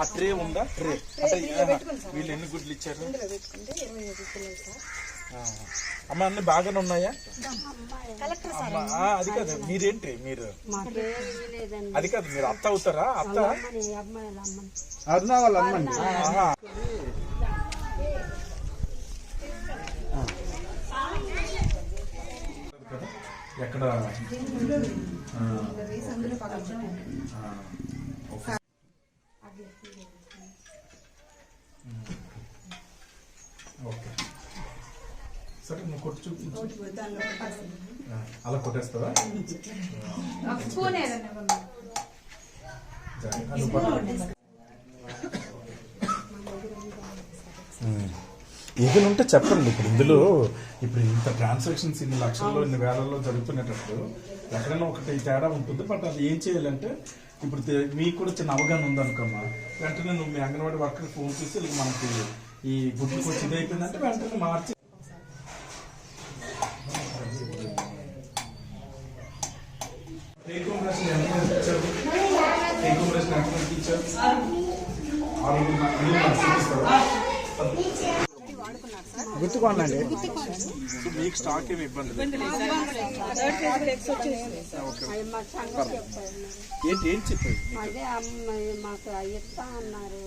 ఆ ట్రే ఉందా? ట్రే. అంటే వీళ్ళు ఎన్ని గుడ్లు ఇచ్చారు? అమ్మ అన్ని బాగానే ఉన్నాయా? అది కాదు. మీరేంటి మీరు? అది కాదు మీరు అత్త అవుతారా? అత్త? అరుణ వాళ్ళు అమ్మండి ఎక్కడ? ఓకే. సరే నువ్వు కొట్టు చూపించు అలా కొట్టేస్తావా? జాగ్రత్త. ఉంటే చెప్పండి. ఇప్పుడు ఇందులో ఇప్పుడు ఇంత ట్రాన్సాక్షన్స్ ఇన్ని లక్షల్లో ఇన్ని వేలల్లో జరుగుతున్నప్పుడు ఎక్కడైనా ఒకటి తేడా ఉంటుంది. బట్ అది ఏం చేయాలంటే ఇప్పుడు మీకు కూడా చిన్న అవగాహన ఉందనుకోమ్మా. వెంటనే నువ్వు మీ అంగన్వాడీ వర్కర్ ఫోన్ చేసి మనకి ఈ గుడ్లు కొంచెం ఇది అయిపోయిందంటే వెంటనే మార్చి టేక్ హోమ్ ఇచ్చారు? గుర్తుకోండి మీకు స్టాక్ ఏమి ఇబ్బంది చెప్పారు ఏంటి ఏం అమ్మాయి మాకు ఇస్తా అన్నారు.